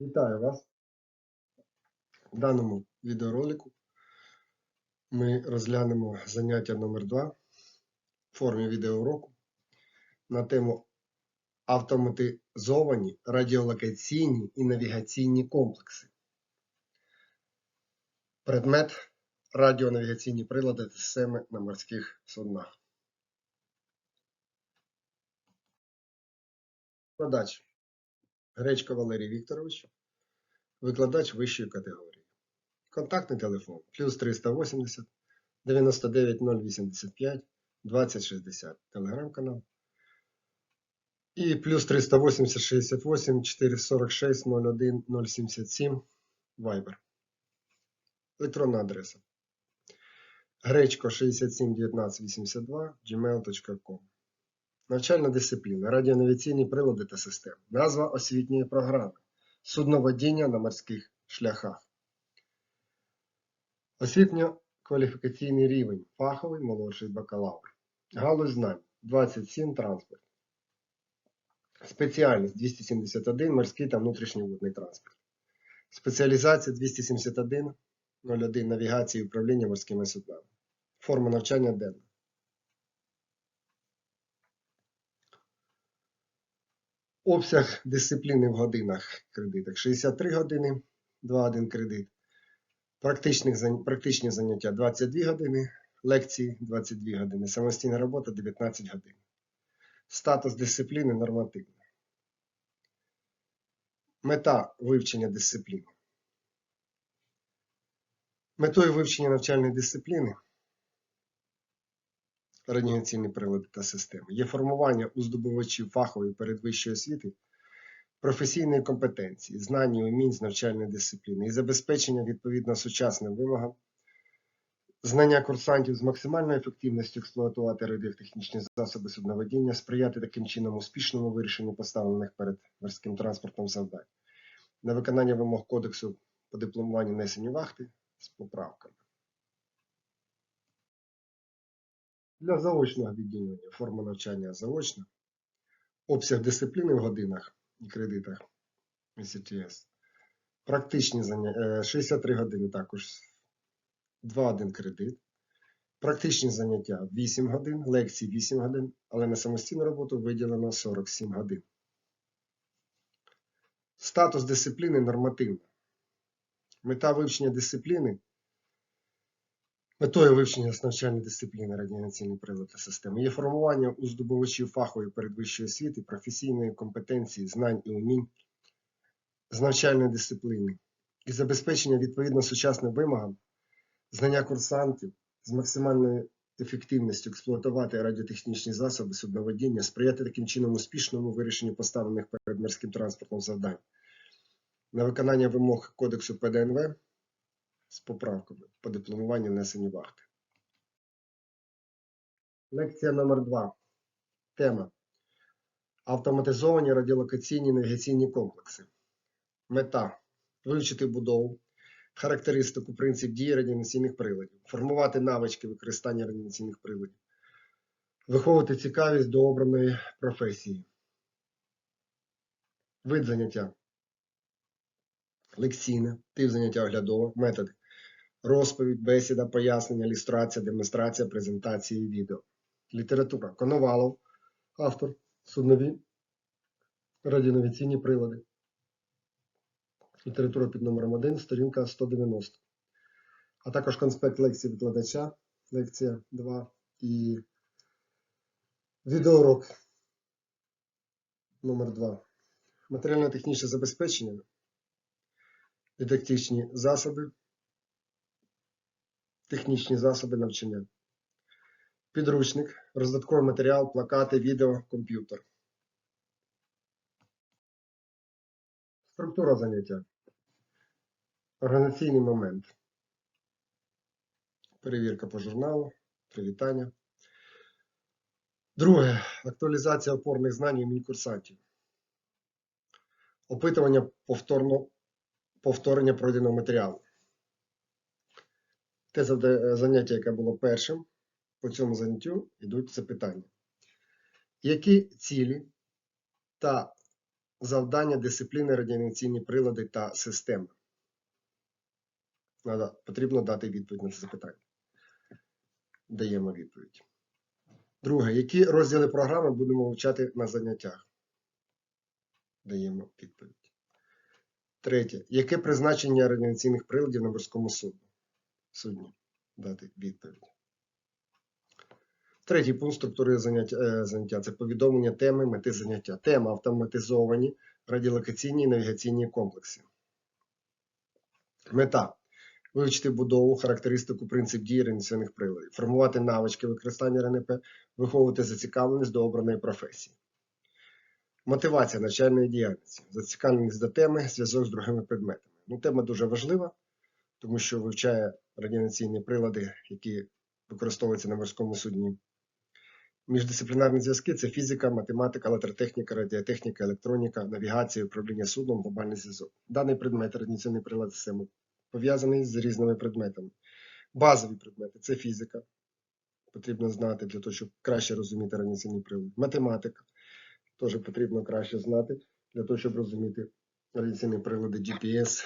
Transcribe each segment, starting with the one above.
Вітаю вас! В даному відеоролику ми розглянемо заняття номер 2 в формі відеоуроку на тему автоматизовані радіолокаційні і навігаційні комплекси. Предмет радіонавігаційні прилади та системи на морських суднах. Викладач Гречко Валерій Вікторович, викладач вищої категорії. Контактний телефон плюс 380 99 085 2060. Телеграм-канал. І плюс 380 68 446 01 077 Viber. Електронна адреса. Гречко 67 19 82 gmail.com. Навчальна дисципліна, радіонавіційні прилади та системи. Назва освітньої програми. Судноводіння на морських шляхах. Освітньо-кваліфікаційний рівень. Фаховий молодший бакалавр. Галузь знань 27 транспорт. Спеціальність 271 морський та внутрішній водний транспорт. Спеціалізація 271 01 навігація і управління морськими суднами. Форма навчання денна. Обсяг дисципліни в годинах кредитах 63 години, 2-1 кредит. Практичні заняття 22 години, лекції 22 години, самостійна робота 19 годин. Статус дисципліни нормативний. Мета вивчення дисципліни. Метою вивчення навчальної дисципліни радіаційні прилади та системи є формування у здобувачів фахової передвищої освіти професійної компетенції, знань і умінь з навчальної дисципліни і забезпечення відповідно сучасним вимогам, знання курсантів з максимальною ефективністю експлуатувати радіотехнічні засоби судноводіння, сприяти таким чином успішному вирішенню поставлених перед морським транспортом завдань, на виконання вимог кодексу по дипломуванню несенню вахти з поправками. Для заочного відділення форма навчання заочна, обсяг дисципліни в годинах і кредитах SCTS, практичні заняття 63 години також 2-1 кредит, практичні заняття 8 годин, лекції 8 годин, але на самостійну роботу виділено 47 годин. Статус дисципліни нормативна. Мета вивчення дисципліни Метою вивчення навчальної дисципліни радіаційні прилади та системи є формування у здобувачів фахової передвищої освіти, професійної компетенції, знань і умінь з навчальної дисципліни і забезпечення відповідно сучасним вимогам, знання курсантів з максимальною ефективністю експлуатувати радіотехнічні засоби судноводіння, сприяти таким чином успішному вирішенню поставлених перед морським транспортом завдань, на виконання вимог Кодексу ПДНВ з поправками по дипломуванню несенню вахти. Лекція номер 2 Тема Автоматизовані радіолокаційні навігаційні комплекси. Мета вивчити будову, характеристику, принцип дії радіаційних приладів, формувати навички використання радіаційних приладів, виховувати цікавість до обраної професії. Вид заняття. Лекційне, тип заняття оглядове, методи. Розповідь, бесіда, пояснення, ілюстрація, демонстрація, презентації, відео. Література. Коновалов, автор, суднові, радіонавіційні прилади. Література під номером 1, сторінка 190. А також конспект лекції викладача, лекція 2 і відеоурок номер 2. Матеріально-технічне забезпечення, дидактичні засоби, технічні засоби навчання. Підручник, роздатковий матеріал, плакати, відео, комп'ютер. Структура заняття. Організаційний момент. Перевірка по журналу, привітання. Друге. Актуалізація опорних знань і умінь курсантів. Опитування повторно, повторення пройденого матеріалу. Те заняття, яке було першим, по цьому заняттю йдуть запитання. Які цілі та завдання, дисципліни, радіаційні прилади та системи. Надо, потрібно дати відповідь на це запитання. Даємо відповідь. Друге. Які розділи програми будемо вивчати на заняттях? Даємо відповідь. Третє. Яке призначення радіаційних приладів на морському судні? Судні. Дати відповідь. Третій пункт структури заняття, е, заняття це повідомлення теми, мети заняття. Тема автоматизовані радіолокаційні і навігаційні комплекси. Мета вивчити будову, характеристику, принцип дії радіаційних приладів, формувати навички використання РНП, виховувати зацікавленість до обраної професії. Мотивація навчальної діяльності, зацікавленість до теми, зв'язок з другими предметами. Ну, тема дуже важлива, тому що вивчає радіаційні прилади, які використовуються на морському судні. Міждисциплінарні зв'язки це фізика, математика, електротехніка, радіотехніка, електроніка, навігація, управління судном, глобальний зв'язок. Даний предмет радіаційний прилад системи пов'язаний з різними предметами. Базові предмети це фізика. Потрібно знати для того, щоб краще розуміти радіаційний прилад. Математика теж потрібно краще знати для того, щоб розуміти радіаційні прилади GPS,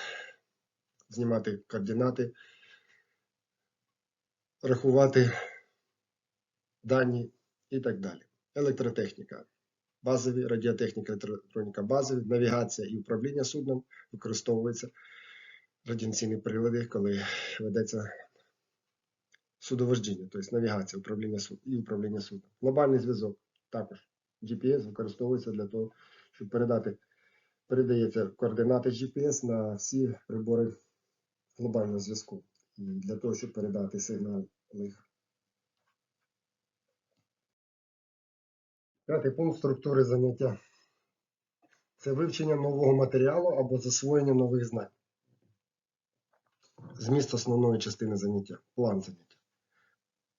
знімати координати, рахувати дані і так далі. Електротехніка. Базові, радіотехніка, електроніка базові, навігація і управління судном використовуються радіаційні прилади, коли ведеться судовождіння, тобто навігація, управління суд і управління судном. Глобальний зв'язок також. GPS використовується для того, щоб передати, передається координати GPS на всі прибори глобального зв'язку. Для того, щоб передати сигнал їх. П'ятий пункт структури заняття. Це вивчення нового матеріалу або засвоєння нових знань. Зміст основної частини заняття. План заняття.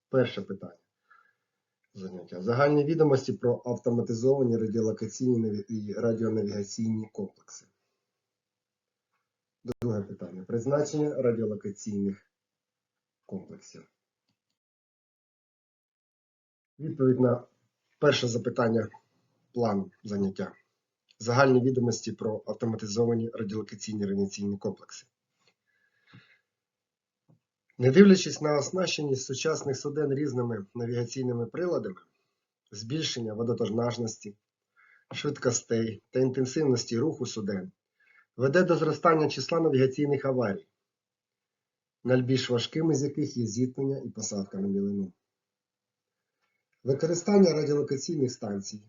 Перше питання заняття. Загальні відомості про автоматизовані радіолокаційні і радіонавігаційні комплекси. Друге питання. Призначення радіолокаційних комплексів. Відповідь на перше запитання плану заняття. Загальні відомості про автоматизовані радіолокаційні радіаційні комплекси. Не дивлячись на оснащеність сучасних суден різними навігаційними приладами, збільшення водотожнажності, швидкостей та інтенсивності руху суден веде до зростання числа навігаційних аварій, найбільш важкими з яких є зіткнення і посадка на мілину. Використання радіолокаційних станцій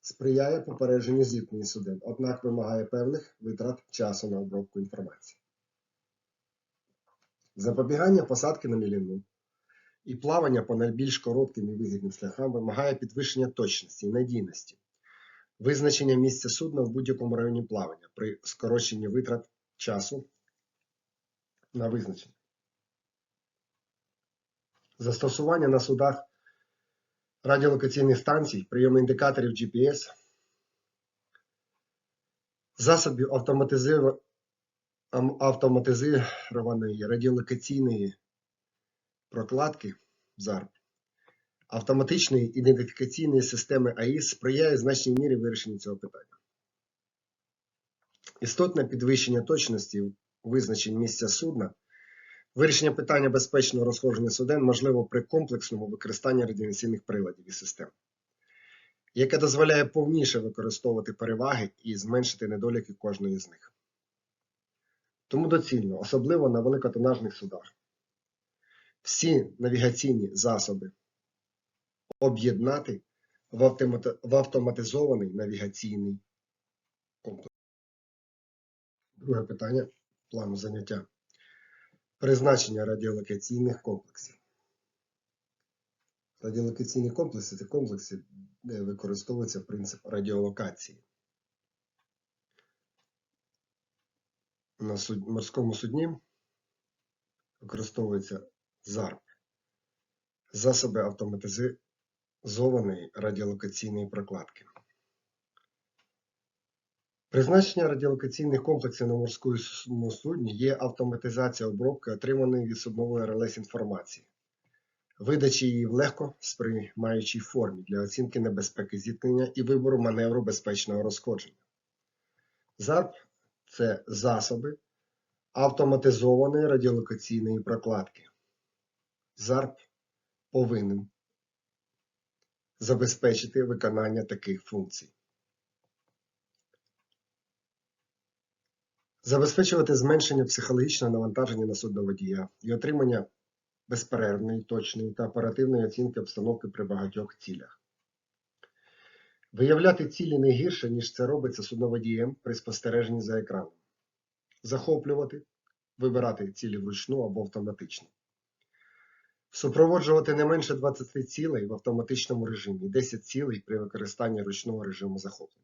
сприяє попередженню зіткнень суден, однак вимагає певних витрат часу на обробку інформації. Запобігання посадки на міліну і плавання по найбільш коротким і вигідним шляхам вимагає підвищення точності і надійності, визначення місця судна в будь-якому районі плавання при скороченні витрат часу на визначення. Застосування на судах радіолокаційних станцій, прийому індикаторів GPS, засобів автоматизованої радіолокаційної прокладки ЗАРП, автоматичної ідентифікаційної системи АІС сприяє значній мірі вирішенню цього питання. Істотне підвищення точності визначень місця судна, вирішення питання безпечного розходження суден можливо при комплексному використанні радіаційних приладів і систем, яке дозволяє повніше використовувати переваги і зменшити недоліки кожної з них. Тому доцільно, особливо на великотонажних судах, всі навігаційні засоби об'єднати в, автоматизований навігаційний комплекс. Друге питання плану заняття. Призначення радіолокаційних комплексів. Радіолокаційні комплекси це комплекси, де використовується принцип радіолокації. На суд- морському судні використовується ЗАРП засоби автоматизованої радіолокаційної прокладки. Призначення радіолокаційних комплексів на морському судні є автоматизація обробки отриманої від суднової РЛС інформації, видачі її в легко сприймаючій формі для оцінки небезпеки зіткнення і вибору маневру безпечного розходження. ЗАРП це засоби автоматизованої радіолокаційної прокладки. ЗАРП повинен забезпечити виконання таких функцій. Забезпечувати зменшення психологічного навантаження на судноводія і отримання безперервної, точної та оперативної оцінки обстановки при багатьох цілях. Виявляти цілі не гірше, ніж це робиться судноводієм при спостереженні за екраном. Захоплювати, вибирати цілі вручну або автоматично. Супроводжувати не менше 20 цілей в автоматичному режимі, 10 цілей при використанні ручного режиму захоплення.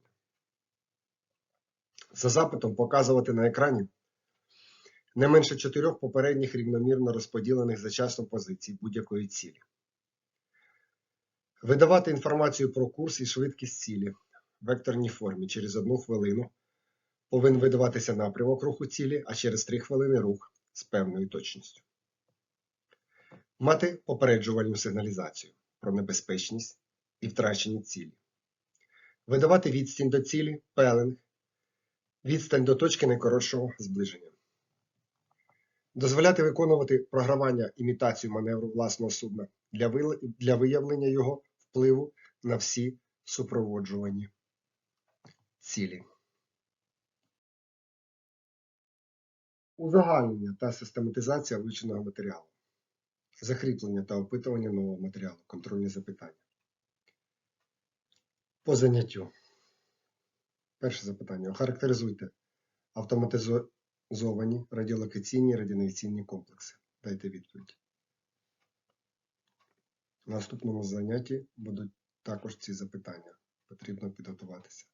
За запитом показувати на екрані не менше чотирьох попередніх рівномірно розподілених за часом позицій будь-якої цілі. Видавати інформацію про курс і швидкість цілі в векторній формі через одну хвилину повинен видаватися напрямок руху цілі, а через 3 хвилини рух з певною точністю. Мати попереджувальну сигналізацію про небезпечність і втрачені цілі. Видавати відстань до цілі, пелинг, відстань до точки найкоротшого зближення. Дозволяти виконувати програвання імітацію маневру власного судна для, виявлення його впливу на всі супроводжувані цілі. Узагальнення та систематизація вивченого матеріалу. Закріплення та опитування нового матеріалу. Контрольні запитання. По заняттю. Перше запитання. Охарактеризуйте автоматизовані радіолокаційні радіонавіційні комплекси. Дайте відповідь. В наступному занятті будуть також ці запитання. Потрібно підготуватися.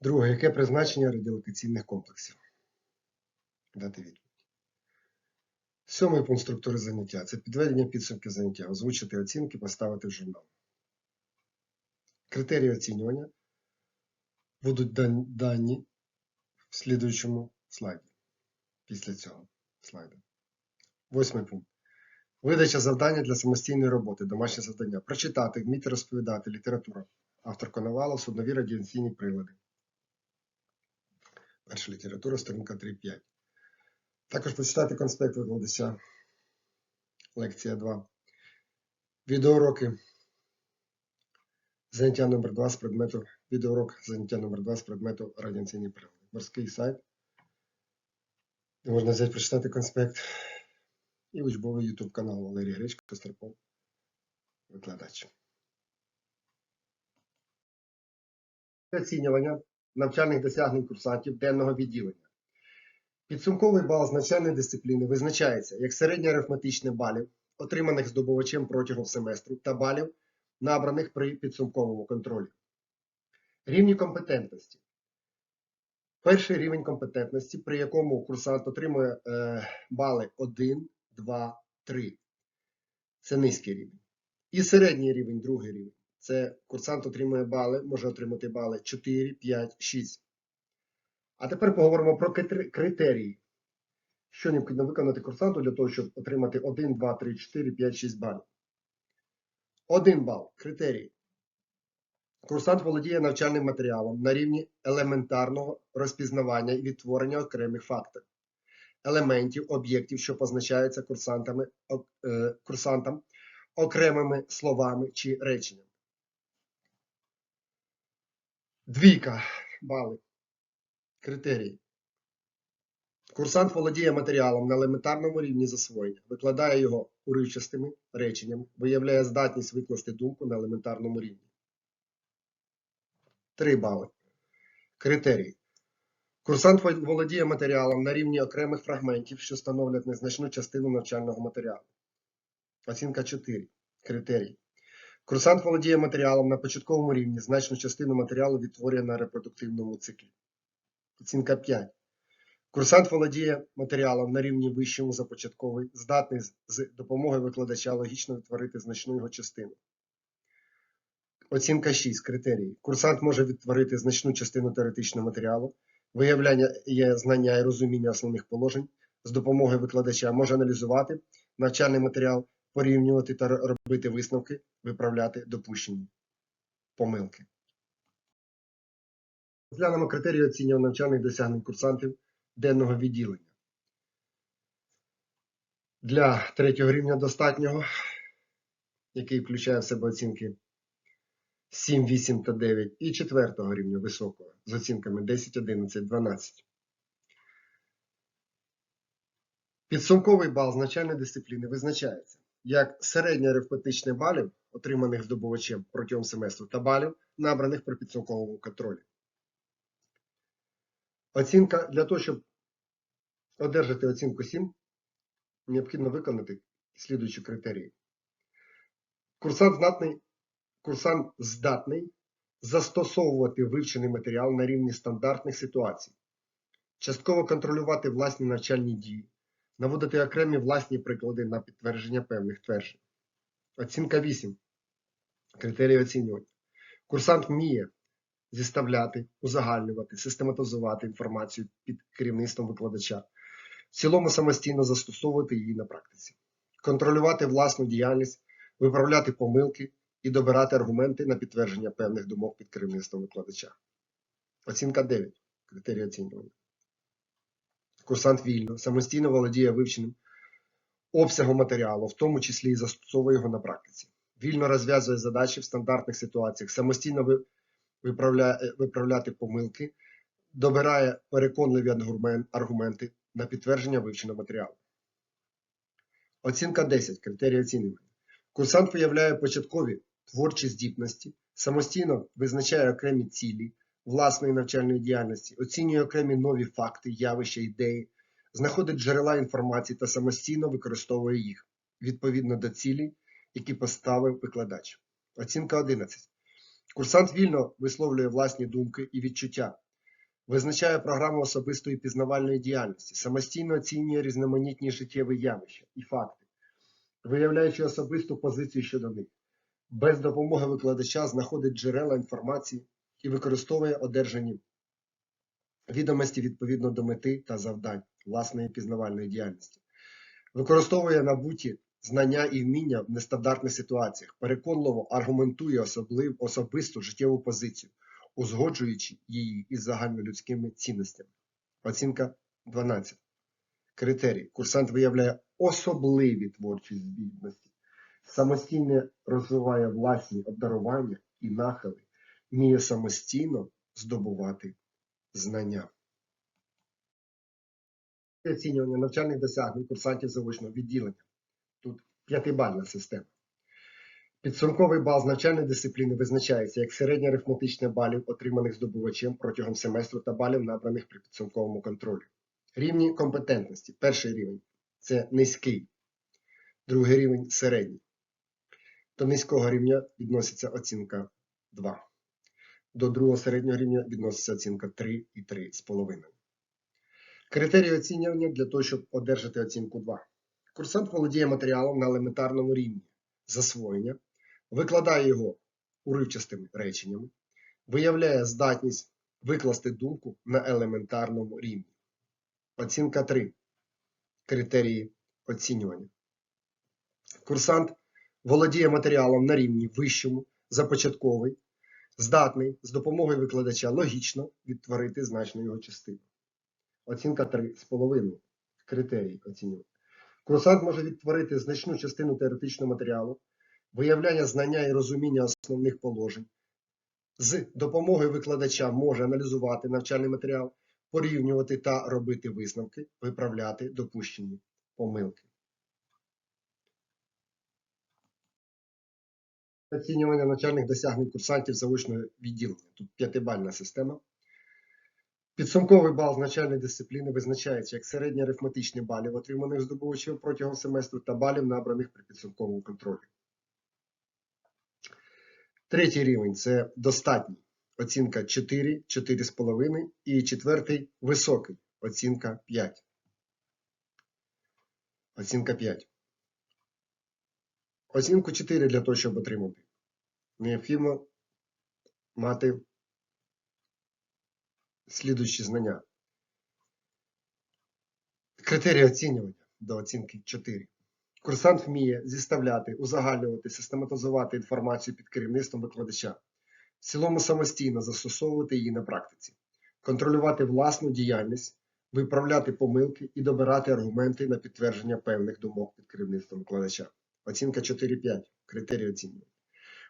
Друге. Яке призначення радіолокаційних комплексів? Дати відповідь. Сьомий пункт структури заняття це підведення підсумків заняття, озвучити оцінки, поставити в журнал. Критерії оцінювання будуть дані в слідуючому слайді. Після цього слайду. Восьмий пункт. Видача завдання для самостійної роботи, домашнє завдання. Прочитати, вміти розповідати, література. Автор Коновалов, суднові радіаційні прилади. Перша література, сторінка 3.5. Також прочитати конспект викладача. Лекція 2. Відеоуроки. Заняття номер 2 з предмету відеоурок, заняття номер 2 з предмету радіаційні прилади. Морський сайт. Де можна взяти прочитати конспект. І учбовий YouTube канал Валерій Гречко Костерпов. Викладач. Оцінювання навчальних досягнень курсантів денного відділення. Підсумковий бал з навчальної дисципліни визначається як середнє арифметичне балів, отриманих здобувачем протягом семестру, та балів, набраних при підсумковому контролі. Рівні компетентності. Перший рівень компетентності, при якому курсант отримує е, бали 1, 2, 3. Це низький рівень. І середній рівень, другий рівень. Це курсант отримує бали, може отримати бали 4, 5, 6. А тепер поговоримо про критерії. Що необхідно виконати курсанту для того, щоб отримати 1, 2, 3, 4, 5, 6 балів. 1 бал. Критерії. Курсант володіє навчальним матеріалом на рівні елементарного розпізнавання і відтворення окремих фактів, елементів, об'єктів, що позначаються курсантами, е, курсантам окремими словами чи реченнями. Двійка бали. Критерії. Курсант володіє матеріалом на елементарному рівні засвоєння, викладає його уривчастими реченнями, виявляє здатність викласти думку на елементарному рівні. 3 бали. Критерії. Курсант володіє матеріалом на рівні окремих фрагментів, що становлять незначну частину навчального матеріалу. Оцінка 4. Критерії. Курсант володіє матеріалом на початковому рівні, значну частину матеріалу відтворює на репродуктивному циклі. Оцінка 5. Курсант володіє матеріалом на рівні вищому за початковий, здатний з- допомогою викладача логічно відтворити значну його частину. Оцінка 6. Критерії. Курсант може відтворити значну частину теоретичного матеріалу, виявляння є знання і розуміння основних положень, з допомогою викладача може аналізувати навчальний матеріал, порівнювати та робити висновки, виправляти допущені помилки. Розглянемо критерії оцінювання навчальних досягнень курсантів денного відділення. Для третього рівня достатнього, який включає в себе оцінки 7, 8 та 9, і четвертого рівня високого з оцінками 10, 11, 12. Підсумковий бал з навчальної дисципліни визначається як середнє арифметичне балів, отриманих здобувачем протягом семестру, та балів, набраних при підсумковому контролі. Оцінка для того, щоб одержати оцінку 7, необхідно виконати слідуючі критерії. Курсант здатний, курсант здатний застосовувати вивчений матеріал на рівні стандартних ситуацій, частково контролювати власні навчальні дії, наводити окремі власні приклади на підтвердження певних тверджень. Оцінка 8. Критерії оцінювання. Курсант вміє зіставляти, узагальнювати, систематизувати інформацію під керівництвом викладача, в цілому самостійно застосовувати її на практиці, контролювати власну діяльність, виправляти помилки і добирати аргументи на підтвердження певних думок під керівництвом викладача. Оцінка 9. Критерії оцінювання. Курсант вільно, самостійно володіє вивченим обсягом матеріалу, в тому числі і застосовує його на практиці. Вільно розв'язує задачі в стандартних ситуаціях, самостійно виправляє, виправляти помилки, добирає переконливі аргументи на підтвердження вивченого матеріалу. Оцінка 10. Критерії оцінювання. Курсант виявляє початкові творчі здібності, самостійно визначає окремі цілі власної навчальної діяльності, оцінює окремі нові факти, явища, ідеї, знаходить джерела інформації та самостійно використовує їх відповідно до цілей, які поставив викладач. Оцінка 11. Курсант вільно висловлює власні думки і відчуття, визначає програму особистої пізнавальної діяльності, самостійно оцінює різноманітні життєві явища і факти, виявляючи особисту позицію щодо них. Без допомоги викладача знаходить джерела інформації і використовує одержані відомості відповідно до мети та завдань власної пізнавальної діяльності. Використовує набуті знання і вміння в нестандартних ситуаціях, переконливо аргументує особлив, особисту життєву позицію, узгоджуючи її із загальнолюдськими цінностями. Оцінка 12. Критерії. Курсант виявляє особливі творчі здібності, самостійно розвиває власні обдарування і нахили, вміє самостійно здобувати знання. Оцінювання навчальних досягнень курсантів заочного відділення. П'ятибальна система. Підсумковий бал з навчальної дисципліни визначається як середня арифметичне балів, отриманих здобувачем протягом семестру та балів, набраних при підсумковому контролі. Рівні компетентності. Перший рівень це низький, другий рівень середній. До низького рівня відноситься оцінка 2. До другого середнього рівня відноситься оцінка 3 і 3,5. Критерії оцінювання для того, щоб одержати оцінку 2. Курсант володіє матеріалом на елементарному рівні засвоєння, викладає його уривчастими реченнями, виявляє здатність викласти думку на елементарному рівні. Оцінка 3. Критерії оцінювання. Курсант володіє матеріалом на рівні вищому, започатковий, здатний з допомогою викладача логічно відтворити значну його частину. Оцінка 3,5. Критерії оцінювання. Курсант може відтворити значну частину теоретичного матеріалу, виявляння знання і розуміння основних положень. З допомогою викладача може аналізувати навчальний матеріал, порівнювати та робити висновки, виправляти допущені помилки. Оцінювання навчальних досягнень курсантів заочного відділення. Тут п'ятибальна система. Підсумковий бал з навчальної дисципліни визначається як середнє арифметичний балів, отриманих здобувачів протягом семестру, та балів, набраних при підсумковому контролі. Третій рівень це достатній. Оцінка 4, 4,5 і четвертий високий. Оцінка 5. Оцінка 5. Оцінку 4 для того, щоб отримати. Необхідно мати слідуючі знання. Критерії оцінювання до оцінки 4. Курсант вміє зіставляти, узагальнювати, систематизувати інформацію під керівництвом викладача, в цілому самостійно застосовувати її на практиці, контролювати власну діяльність, виправляти помилки і добирати аргументи на підтвердження певних думок під керівництвом викладача. Оцінка 4-5. Критерії оцінювання.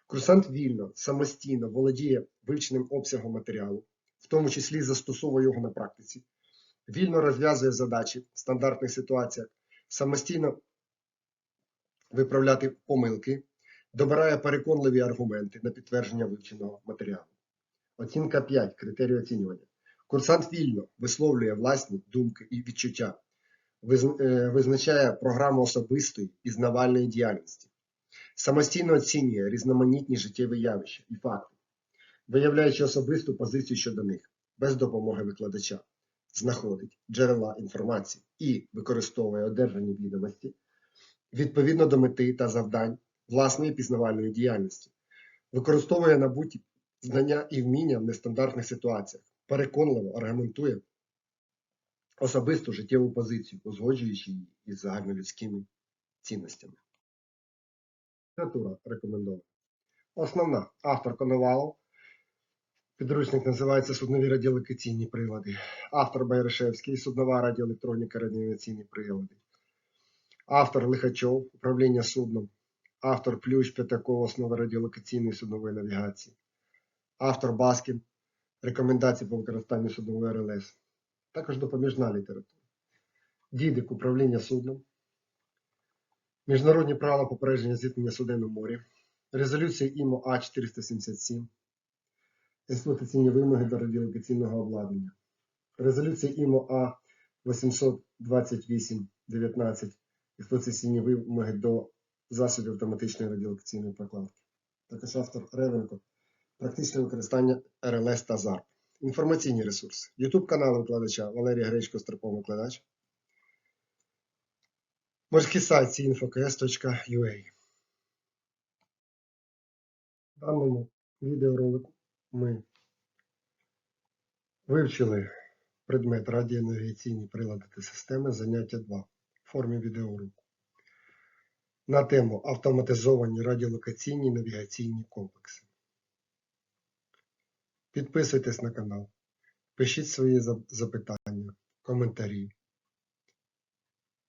Курсант вільно, самостійно володіє вивченим обсягом матеріалу, тому числі застосовує його на практиці, вільно розв'язує задачі в стандартних ситуаціях, самостійно виправляти помилки, добирає переконливі аргументи на підтвердження вивченого матеріалу. Оцінка 5. Критерії оцінювання. Курсант вільно висловлює власні думки і відчуття, е, визначає програму особистої пізнавальної діяльності, самостійно оцінює різноманітні життєві явища і факти, виявляючи особисту позицію щодо них без допомоги викладача, знаходить джерела інформації і використовує одержані відомості відповідно до мети та завдань власної пізнавальної діяльності, використовує набуті знання і вміння в нестандартних ситуаціях, переконливо аргументує особисту життєву позицію, узгоджуючи її із загальнолюдськими цінностями. Література рекомендована. Основна автор Коновалов. Підручник називається Суднові радіолокаційні прилади. Автор Байрашевський, суднова радіоелектроніка, радіолокаційні прилади. Автор Лихачов, управління судном. Автор Плющ П'ятаков, основа радіолокаційної суднової навігації. Автор Баскін, рекомендації по використанню суднової РЛС. Також допоміжна література. Дідик, управління судном. Міжнародні правила попередження зіткнення суден у морі. Резолюція ІМО А477. Експлуатаційні вимоги до радіолокаційного обладнання. Резолюція ІМО А 828-19. Експлуатаційні вимоги до засобів автоматичної радіолокаційної прокладки. Також автор Ревенко. Практичне використання РЛС та ЗАРП. Інформаційні ресурси. YouTube канал викладача Валерій Гречко Строповий викладач. Морський сайт cінфокс.ua. В даному відеоролику ми вивчили предмет радіонавігаційні прилади та системи заняття 2 в формі відеоуроку на тему автоматизовані радіолокаційні навігаційні комплекси. Підписуйтесь на канал, пишіть свої запитання, коментарі,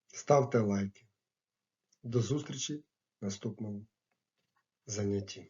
ставте лайки. До зустрічі в наступному занятті.